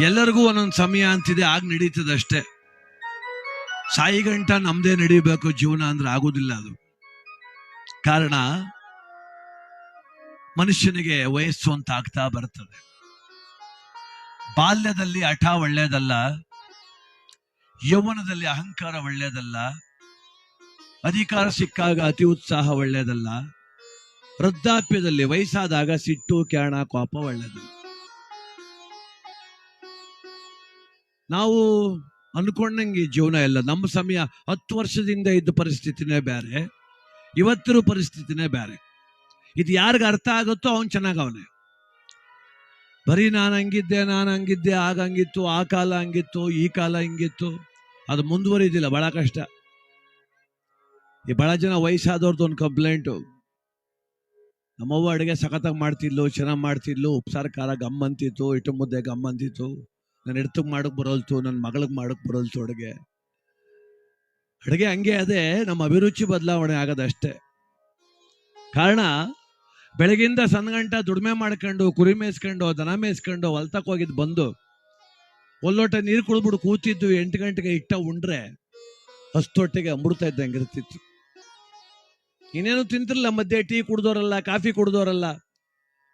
ಎಲ್ಲರಿಗೂ ಒಂದೊಂದು ಸಮಯ ಅಂತಿದೆ, ಆಗ ನಡೀತದೆ ಅಷ್ಟೇ ಸಾಯಿ ಗಂಟ ನಮ್ದೇ ನಡೀಬೇಕು, ಜೀವನ ಅಂದ್ರೆ ಆಗೋದಿಲ್ಲ ಅದು. ಕಾರಣ, ಮನುಷ್ಯನಿಗೆ ವಯಸ್ಸು ಅಂತ ಆಗ್ತಾ ಬರ್ತದೆ. ಬಾಲ್ಯದಲ್ಲಿ ಹಠ ಒಳ್ಳೆಯದಲ್ಲ, ಯೌವನದಲ್ಲಿ ಅಹಂಕಾರ ಒಳ್ಳೆಯದಲ್ಲ, ಅಧಿಕಾರ ಸಿಕ್ಕಾಗ ಅತಿ ಉತ್ಸಾಹ ಒಳ್ಳೆಯದಲ್ಲ, ವೃದ್ಧಾಪ್ಯದಲ್ಲಿ ವಯಸ್ಸಾದಾಗ ಸಿಟ್ಟು, ಕ್ಯಾಣ, ಕೋಪ ಒಳ್ಳೆಯದು ನಾವು ಅನ್ಕೊಂಡಂಗೆ ಈ ಜೀವನ ಎಲ್ಲ ನಮ್ಮ ಸಮಯ ಹತ್ತು ವರ್ಷದಿಂದ ಇದ್ದ ಪರಿಸ್ಥಿತಿನೇ ಬೇರೆ. ಇವತ್ತಿರೋ ಪರಿಸ್ಥಿತಿನೇ ಬೇರೆ. ಇದು ಯಾರಿಗ ಅರ್ಥ ಆಗುತ್ತೋ ಅವನು ಚೆನ್ನಾಗವನೇ ಬರೀ ನಾನು ಹಂಗಿದ್ದೆ ನಾನು ಹಂಗಿದ್ದೆ, ಆಗ ಹಂಗಿತ್ತು, ಆ ಕಾಲ ಹಂಗಿತ್ತು, ಈ ಕಾಲ ಹಿಂಗಿತ್ತು. ಅದು ಮುಂದುವರಿದಿಲ್ಲ, ಬಹಳ ಕಷ್ಟ. ಈ ಬಹಳ ಜನ ವಯಸ್ಸಾದವ್ರದ್ದು ಒಂದು ಕಂಪ್ಲೇಂಟು ನಮ್ಮವ್ವ ಅಡುಗೆ ಸಖತ್ತಾಗಿ ಮಾಡ್ತಿದ್ಲು, ಚೆನ್ನಾಗಿ ಮಾಡ್ತಿದ್ಲು, ಉಪ್ಸಾರ, ಖಾರ ಗಮ್ ಅಂತಿತ್ತು ಇಟ್ಟು ಮುದ್ದೆ ಗಮ್ ಅಂತಿತ್ತು ನಾನು ಎಡ್ತಕ್ಕೆ ಮಾಡಕ್ಕೆ ಬರೋಲ್ತು, ನನ್ನ ಮಗಳಿಗೆ ಮಾಡಕ್ಕೆ ಬರೋಲ್ತು ಅಡುಗೆ. ಅಡುಗೆ ಹಂಗೆ ಅದೇ, ನಮ್ಮ ಅಭಿರುಚಿ ಬದಲಾವಣೆ ಆಗೋದಷ್ಟೇ ಕಾರಣ, ಬೆಳಗಿಂದ ಸಣ್ಣಗಂಟ ದುಡಿಮೆ ಮಾಡ್ಕೊಂಡು, ಕುರಿ ಮೇಯಿಸ್ಕೊಂಡು, ದನ ಮೇಯಿಸ್ಕೊಂಡು ಹೊಲ್ತಕ್ಕೆ ಹೋಗಿದ್ದು ಬಂದು ಒಲ್ಲೋಟ ನೀರು ಕುಳ್ಬಿಡು ಕೂತಿದ್ದು ಎಂಟು ಗಂಟೆಗೆ ಇಟ್ಟ ಉಂಡ್ರೆ, ಹಸ್ತೊಟ್ಟೆಗೆ ಅಮೃತ ಇದ್ದಂಗೆ ಇರ್ತಿತ್ತು. ಇನ್ನೇನು ತಿಂತಿರಲ್ಲ ಮಧ್ಯೆ ಟೀ ಕುಡ್ದೋರಲ್ಲ, ಕಾಫಿ ಕುಡ್ದೋರಲ್ಲ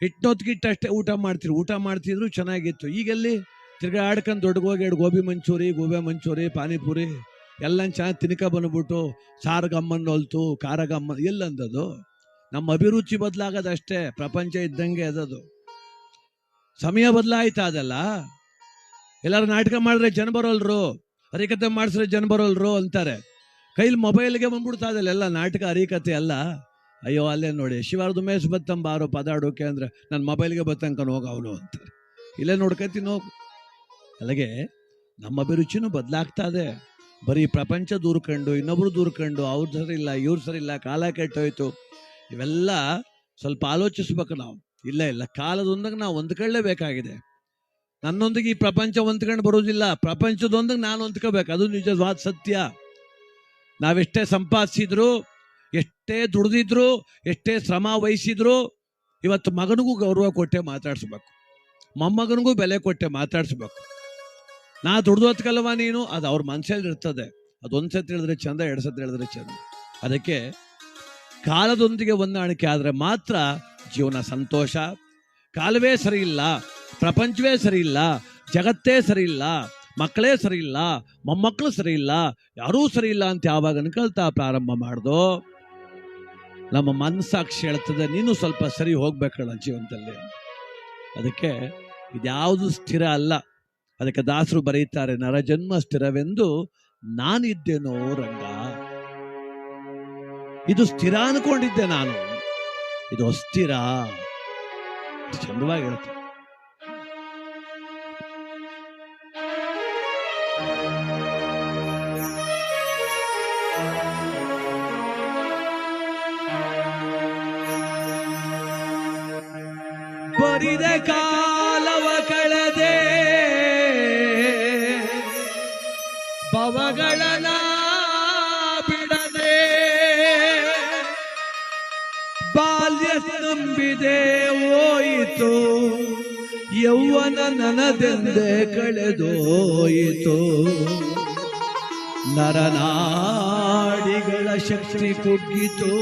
ಹಿಟ್ಟೊತ್ತಿಗಿಟ್ಟು ಅಷ್ಟೇ ಊಟ ಮಾಡ್ತಿರು ಊಟ ಮಾಡ್ತಿದ್ರು, ಚೆನ್ನಾಗಿತ್ತು. ಈಗೆಲ್ಲಿ? ತಿರ್ಗಾ ಆಡ್ಕೊಂಡು ದೊಡ್ಡಗೋಗಿ ಎರಡು ಗೋಬಿ ಮಂಚೂರಿ ಗೋಬಿ ಮಂಚೂರಿ, ಪಾನಿಪುರಿ ಎಲ್ಲ ಚೆನ್ನಾಗಿ ತಿನ್ಕ ಬಂದ್ಬಿಟ್ಟು ಸಾರ್ಗಮ್ಮನ್ ಹೊಲ್ತು ಖಾರ ಗಮ್ಮ ಎಲ್ಲಂದದು ನಮ್ಮ ಅಭಿರುಚಿ ಬದಲಾಗದ ಅಷ್ಟೇ, ಪ್ರಪಂಚ ಇದ್ದಂಗೆ ಅದದು. ಸಮಯ ಬದಲಾಯ್ತಾ ಅದಲ್ಲ. ಎಲ್ಲಾರು ನಾಟಕ ಮಾಡಿದ್ರೆ ಜನ ಬರೋಲ್ರು ಹರಿಕತೆ ಮಾಡಿಸಿದ್ರೆ ಜನ ಬರೋಲ್ರು ಅಂತಾರೆ. ಕೈಲಿ ಮೊಬೈಲ್ಗೆ ಬಂದ್ಬಿಡ್ತಾ ಇದೆಲ್ಲ ಎಲ್ಲ ನಾಟಕ ಹರಿಕತೆ ಅಲ್ಲ ಅಯ್ಯೋ, ಅಲ್ಲೇ ನೋಡಿ, ಶಿವಾರ್ದು ಮೇಸ್ ಬತ್ತಂಬಾರು ಪದಾಡೋಕೆ ಅಂದ್ರೆ ನನ್ನ ಮೊಬೈಲ್ಗೆ ಬತ್ತಂಕನ್ ಹೋಗ ಅವನು ಅಂತಾರೆ. ಇಲ್ಲೇ ನೋಡ್ಕೊತೀನಿ ಹೋಗು. ಅಲ್ಲಿಗೆ ನಮ್ಮ ಅಭಿರುಚಿನೂ ಬದಲಾಗ್ತಾ ಇದೆ. ಬರೀ ಪ್ರಪಂಚ ದೂರ್ಕೊಂಡು ಇನ್ನೊಬ್ರು ದೂರ್ಕೊಂಡು ಅವ್ರ ಸರಿ ಇಲ್ಲ, ಇವ್ರ ಸರಿ ಇಲ್ಲ, ಕಾಲ ಕೆಟ್ಟೋಯ್ತು. ಇವೆಲ್ಲ ಸ್ವಲ್ಪ ಆಲೋಚಿಸ್ಬೇಕು ನಾವು. ಇಲ್ಲ ಇಲ್ಲ ಕಾಲದೊಂದಿಗೆ ನಾವು ಹೊಂದ್ಕೊಳ್ಳೇಬೇಕಾಗಿದೆ ನನ್ನೊಂದಿಗೆ ಈ ಪ್ರಪಂಚ ಹೊಂದ್ಕೊಂಡು ಬರೋದಿಲ್ಲ. ಪ್ರಪಂಚದೊಂದಿಗೆ ನಾನು ಹೊಂದ್ಕೋಬೇಕು. ಅದು ನಿಜವಾದ ಸತ್ಯ. ನಾವೆಷ್ಟೇ ಸಂಪಾದಿಸಿದ್ರು, ಎಷ್ಟೇ ದುಡ್ದಿದ್ರು, ಎಷ್ಟೇ ಶ್ರಮ ವಹಿಸಿದ್ರು, ಇವತ್ತು ಮಗನಿಗೂ ಗೌರವ ಕೊಟ್ಟೆ ಮಾತಾಡಿಸ್ಬೇಕು. ಮೊಮ್ಮಗನಿಗೂ ಬೆಲೆ ಕೊಟ್ಟೆ ಮಾತಾಡಿಸ್ಬೇಕು. ನಾ ದುಡ್ದು ಹತ್ಕಲ್ವ ನೀನು? ಅದು ಅವ್ರ ಮನಸ್ಸಲ್ಲಿ ಇರ್ತದೆ. ಅದೊಂದು ಸತಿ ಹೇಳಿದ್ರೆ ಚಂದ, ಎರಡು ಸತಿ ಹೇಳಿದ್ರೆ ಚಂದ. ಅದಕ್ಕೆ ಕಾಲದೊಂದಿಗೆ ಹೊಂದಾಣಿಕೆ ಆದರೆ ಮಾತ್ರ ಜೀವನ ಸಂತೋಷ. ಕಾಲವೇ ಸರಿ ಇಲ್ಲ ಪ್ರಪಂಚವೇ ಸರಿ ಇಲ್ಲ ಜಗತ್ತೇ ಸರಿ ಇಲ್ಲ ಮಕ್ಕಳೇ ಸರಿ ಇಲ್ಲ ಮೊಮ್ಮಕ್ಕಳು ಸರಿ ಇಲ್ಲ ಯಾರೂ ಸರಿ ಇಲ್ಲ ಅಂತ ಯಾವಾಗ ಅನ್ಕೊಳ್ತಾ ಪ್ರಾರಂಭ ಮಾಡ್ದೋ? ನಮ್ಮ ಮನಸ್ಸಾಕ್ಷಿ ಹೇಳ್ತದೆ, ನೀನು ಸ್ವಲ್ಪ ಸರಿ ಹೋಗ್ಬೇಕಲ್ಲ ಜೀವನದಲ್ಲಿ ಅದಕ್ಕೆ ಇದ್ಯಾವುದು ಸ್ಥಿರ ಅಲ್ಲ. ಅದಕ್ಕೆ ದಾಸರು ಬರೀತಾರೆ ನರಜನ್ಮ ಸ್ಥಿರವೆಂದು ನಾನಿದ್ದೇನೋ ರಂಗ. ಇದು ಸ್ಥಿರ ಅನ್ಕೊಂಡಿದ್ದೆ ನಾನು. ಇದು ಅಸ್ಥಿರ. ಚಂದವಾಗಿರುತ್ತೆ. ಬರಿದೆ ಕಾಲವ ಯೌವನ ನನದೆಂದೇ ಕಳೆದೋಯಿತು. ನರನಾಡಿಗಳ ಶಕ್ತಿ ಕುಗ್ಗಿತು.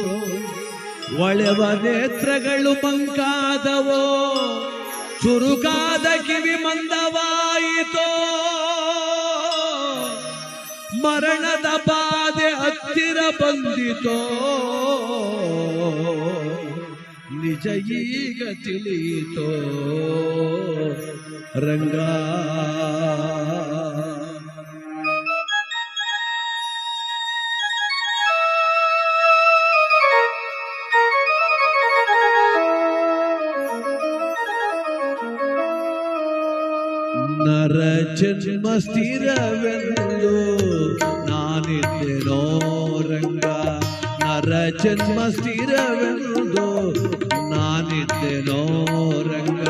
ಒಳೆವ ನೇತ್ರಗಳು ಪಂಕಾದವೋ. ಚುರುಕಾದ ಕಿವಿ ಮಂದವಾಯಿತೋ. ಮರಣದ ಬಾಧೆ ಹತ್ತಿರ ಬಂದಿತೋ. ನಿಜ ಈಗ ತಿಳಿಯಿತೋ ರಂಗ ನರ ಜನ್ಮ ಸ್ಥಿರವೆಂದು ನಾನಿದ್ದೇನೋ ರಂಗ ನರ ಜನ್ಮ ಸ್ಥಿರವೆಂದು ನಾನಿದ್ದೇನೋ ರಂಗ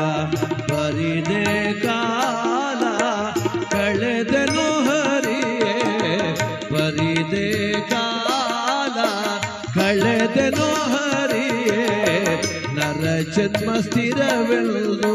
ಬರಿದೆ ಕಾಲ ಕಳೆದೆನೋ ಹರಿಯೇ ನರ ಜನ್ಮ ಸ್ಥಿರವೆಂದು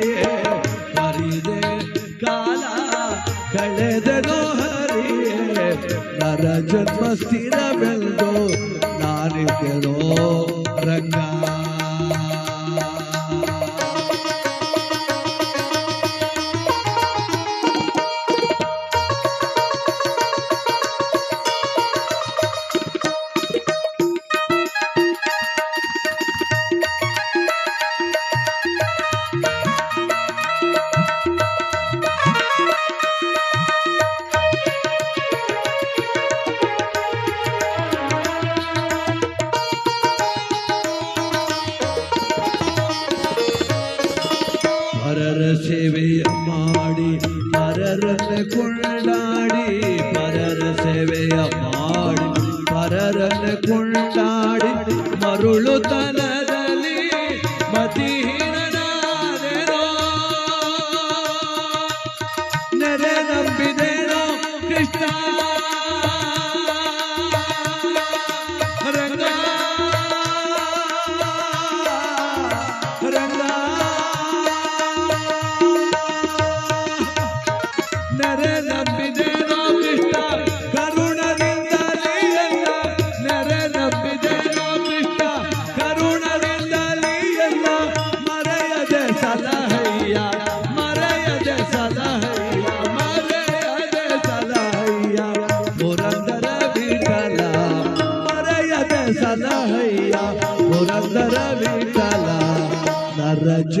ಹರಿಯೇ ಪರಿದೆ ಕಾಲ ಕಳೆದೆನೋ ಹರಿಯೇ ನರ ಜನ್ಮ ಸ್ಥಿರವೆಂದು பரர சேவைய மாடி பரரனை கொண்டாடி பரர சேவைய மாடி பரரனை கொண்டாடி மருளுதன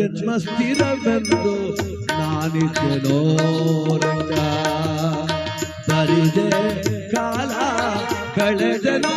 ಜನ್ಮ ಸ್ಥಿರವೆಂದು ನಾನಿದ್ದೆನೋ ರಂಗ. ಬರಿದೆ ಕಾಲ ಕಳೆದನೋ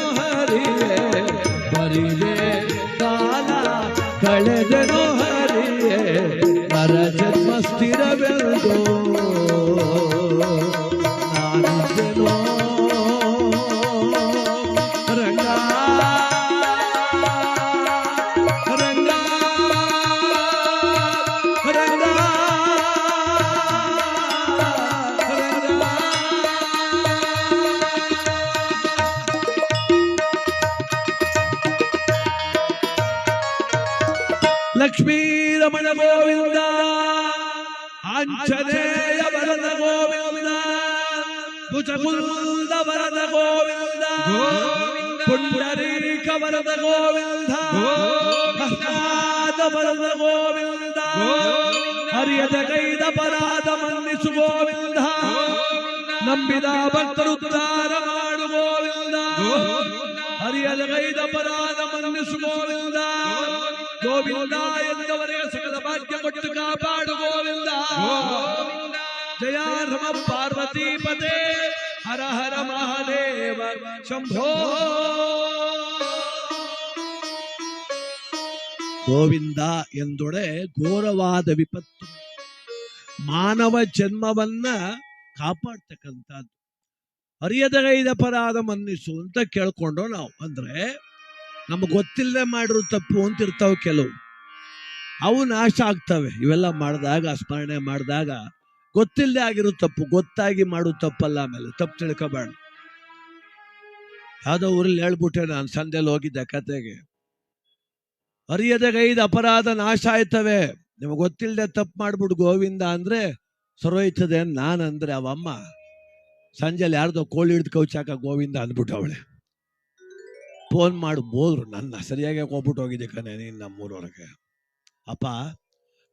ಭುಜಗುಂದ ವರದ ಗೋವಿಂದ ಪುಂಡರೀಕ ವರದ ಗೋವಿಂದ ಹಸ್ತಾದ ವರದ ಗೋವಿಂದ ಹರಿಯದ ಕೈದ ಪರಾಧ ಮನ್ನಿಸು ಗೋವಿಂದ ನಂಬಿದ ಭಕ್ತರು ಉದ್ಧಾರ ಮಾಡು ಗೋವಿಂದ ಹರಿಯದ ಕೈದ ಪರಾಧ ಮನ್ನಿಸು ಗೋವಿಂದ ಗೋವಿಂದ ಎಂದವರಿಗೆ ಸಕಲ ಭಾಗ್ಯ ಕೊಟ್ಟು ಕಾಪಾಡು ಗೋವಿಂದ ಜಯ ರಮ ಪಾರ್ವತಿ ಪದೇ ಹರ ಹರ ಮಹಾದೇವ ಶಂಭೋ ಗೋವಿಂದ ಎಂದೊಡೆ ಘೋರವಾದ ವಿಪತ್ತು. ಮಾನವ ಜನ್ಮವನ್ನ ಕಾಪಾಡ್ತಕ್ಕಂಥದ್ದು. ಅರಿಯದಗೈದ ಅಪರಾಧ ಮನ್ನಿಸು ಅಂತ ಕೇಳ್ಕೊಂಡು ನಾವು. ಅಂದ್ರೆ ನಮ್ಗೆ ಗೊತ್ತಿಲ್ಲದೆ ಮಾಡಿರೋ ತಪ್ಪು ಅಂತ ಇರ್ತಾವೆ ಕೆಲವು. ಅವು ನಾಶ ಆಗ್ತವೆ. ಇವೆಲ್ಲ ಮಾಡಿದಾಗ, ಸ್ಮರಣೆ ಮಾಡಿದಾಗ ಗೊತ್ತಿಲ್ಲದೆ ಆಗಿರೋ ತಪ್ಪು, ಗೊತ್ತಾಗಿ ಮಾಡೋ ತಪ್ಪಲ್ಲ ಆಮೇಲೆ. ತಪ್ಪು ತಿಳ್ಕೊಬೇಡ. ಯಾವುದೋ ಊರಲ್ಲಿ ಹೇಳ್ಬಿಟ್ಟೆ ನಾನು ಸಂಧೆಯಲ್ಲಿ ಹೋಗಿದ್ದೆ ಕತೆಗೆ. ಅರಿಯದಗೈದ ಅಪರಾಧ ನಾಶ ಆಯ್ತವೆ. ನಿಮಗೆ ಗೊತ್ತಿಲ್ಲದೆ ತಪ್ಪು ಮಾಡ್ಬಿಡು ಗೋವಿಂದ ಅಂದ್ರೆ ಸರೋಯ್ತದೆ ನಾನು ಅಂದ್ರೆ ಅವಮ್ಮ. ಸಂಜೆಲಿ ಯಾರ್ದೋ ಕೋಳಿ ಹಿಡ್ದು ಕೌಚಾಕ ಗೋವಿಂದ ಅಂದ್ಬಿಟ್ಟು ಅವಳೆ. ಫೋನ್ ಮಾಡಿ ಬೋದ್ರು ನನ್ನ. ಸರಿಯಾಗಿ ಹೋಗ್ಬಿಟ್ಟು ಹೋಗಿದ್ದೆ ಕಣೆ ನೀನು ನಮ್ಮೂರವ್ರಿಗೆ ಅಪ್ಪ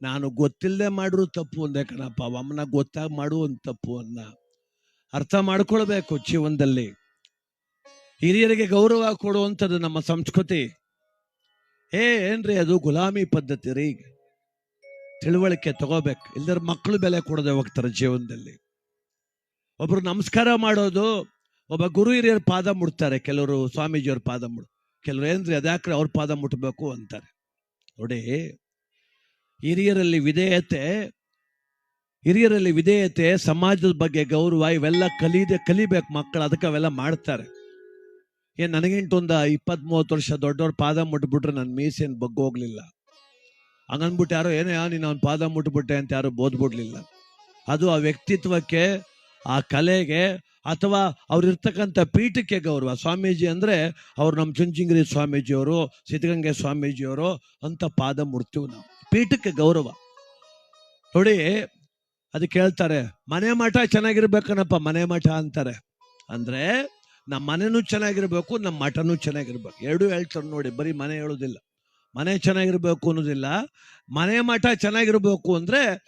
ನಾನು ಗೊತ್ತಿಲ್ಲದೆ ಮಾಡಿರೋ ತಪ್ಪು ಅಂದೆ ಕಣಪ್ಪ ಅಮ್ಮನ ಗೊತ್ತಾಗಿ ಮಾಡುವಂತ ತಪ್ಪು ಅನ್ನ ಅರ್ಥ ಮಾಡ್ಕೊಳ್ಬೇಕು ಜೀವನದಲ್ಲಿ. ಹಿರಿಯರಿಗೆ ಗೌರವ ಕೊಡುವಂಥದ್ದು ನಮ್ಮ ಸಂಸ್ಕೃತಿ. ಏ, ಏನ್ರಿ ಅದು ಗುಲಾಮಿ ಪದ್ಧತಿ ರೀ ತಿಳುವಳಿಕೆ ತಗೋಬೇಕು. ಇಲ್ದರ ಮಕ್ಕಳು ಬೆಲೆ ಕೊಡದೆ ಹೋಗ್ತಾರೆ ಜೀವನದಲ್ಲಿ. ಒಬ್ರು ನಮಸ್ಕಾರ ಮಾಡೋದು, ಒಬ್ಬ ಗುರು ಹಿರಿಯರ ಪಾದ ಮುಟ್ತಾರೆ, ಕೆಲವರು ಸ್ವಾಮೀಜಿಯವ್ರ ಪಾದ ಮುಟ್, ಕೆಲವರು ಏನ್ರಿ ಅದ್ಯಾಕ್ರೆ ಅವ್ರ ಪಾದ ಮುಟ್ಬೇಕು ಅಂತಾರೆ. ನೋಡಿ ಹಿರಿಯರಲ್ಲಿ ವಿಧೇಯತೆ ಹಿರಿಯರಲ್ಲಿ ವಿಧೇಯತೆ ಸಮಾಜದ ಬಗ್ಗೆ ಗೌರವ ಇವೆಲ್ಲ ಕಲೀದೆ, ಕಲಿಬೇಕು ಮಕ್ಕಳು, ಅದಕ್ಕೆ ಅವೆಲ್ಲ ಮಾಡ್ತಾರೆ. ಏನು ನನಗಿಂಟು ಒಂದು ಇಪ್ಪತ್ತ್ ಮೂವತ್ತು ವರ್ಷ ದೊಡ್ಡವ್ರ ಪಾದ ಮುಟ್ಬಿಟ್ರೆ ನನ್ನ ಮೀಸೇನು ಬಗ್ಗೋಗ್ಲಿಲ್ಲ ಹಂಗನ್ಬಿಟ್ಟು ಯಾರೋ, ಏನೋ ನೀನು ಅವ್ನ ಪಾದ ಮುಟ್ಬಿಟ್ಟೆ ಅಂತ ಯಾರು ಬೋದ್ಬಿಡ್ಲಿಲ್ಲ. ಅದು ಆ ವ್ಯಕ್ತಿತ್ವಕ್ಕೆ, ಆ ಕಲೆಗೆ ಅಥವಾ ಅವ್ರಿರ್ತಕ್ಕಂಥ ಪೀಠಕ್ಕೆ ಗೌರವ. ಸ್ವಾಮೀಜಿ ಅಂದ್ರೆ ಅವ್ರು ನಮ್ಮ ಚುಂಚಿಂಗಿರಿ ಸ್ವಾಮೀಜಿಯವರು, ಸಿದ್ಧಗಂಗೆ ಸ್ವಾಮೀಜಿಯವರು ಅಂತ ಪಾದ ಮುಡ್ತೀವಿ ನಾವು. ಪೀಠಕ್ಕೆ ಗೌರವ. ನೋಡಿ ಅದಕ್ಕೆ ಹೇಳ್ತಾರೆ ಮನೆ ಮಠ ಚೆನ್ನಾಗಿರ್ಬೇಕನಪ್ಪ, ಮನೆ ಮಠ ಅಂತಾರೆ. ಅಂದ್ರೆ, ನಮ್ಮ ಮನೆನೂ ಚೆನ್ನಾಗಿರ್ಬೇಕು, ನಮ್ಮ ಮಠನೂ ಚೆನ್ನಾಗಿರ್ಬೇಕು. ಎರಡೂ ಹೇಳ್ತಾರೆ ನೋಡಿ, ಬರೀ ಮನೆ ಹೇಳೋದಿಲ್ಲ. ಮನೆ ಚೆನ್ನಾಗಿರ್ಬೇಕು ಅನ್ನೋದಿಲ್ಲ. ಮನೆ ಮಠ ಚೆನ್ನಾಗಿರ್ಬೇಕು ಅಂದ್ರೆ,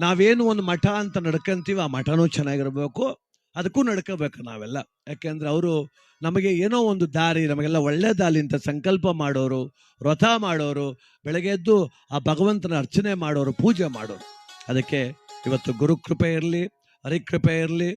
ನಾವೇನು ಒಂದು ಮಠ ಅಂತ ನಡ್ಕೊಂತೀವಿ, ಆ ಮಠನೂ ಚೆನ್ನಾಗಿರ್ಬೇಕು. ಅದಕ್ಕೂ ನಡ್ಕೋಬೇಕು ನಾವೆಲ್ಲ. ಯಾಕೆಂದ್ರೆ, ಅವರು ನಮಗೆ ಏನೋ ಒಂದು ದಾರಿ, ನಮಗೆಲ್ಲ ಒಳ್ಳೆ ದಾರಿ ಅಂತ ಸಂಕಲ್ಪ ಮಾಡೋರು, ವ್ರತ ಮಾಡೋರು, ಬೆಳಗ್ಗೆ ಎದ್ದು ಆ ಭಗವಂತನ ಅರ್ಚನೆ ಮಾಡೋರು, ಪೂಜೆ ಮಾಡೋರು. ಅದಕ್ಕೆ ಇವತ್ತು ಗುರುಕೃಪೆ ಇರಲಿ, ಹರಿಕೃಪೆ ಇರಲಿ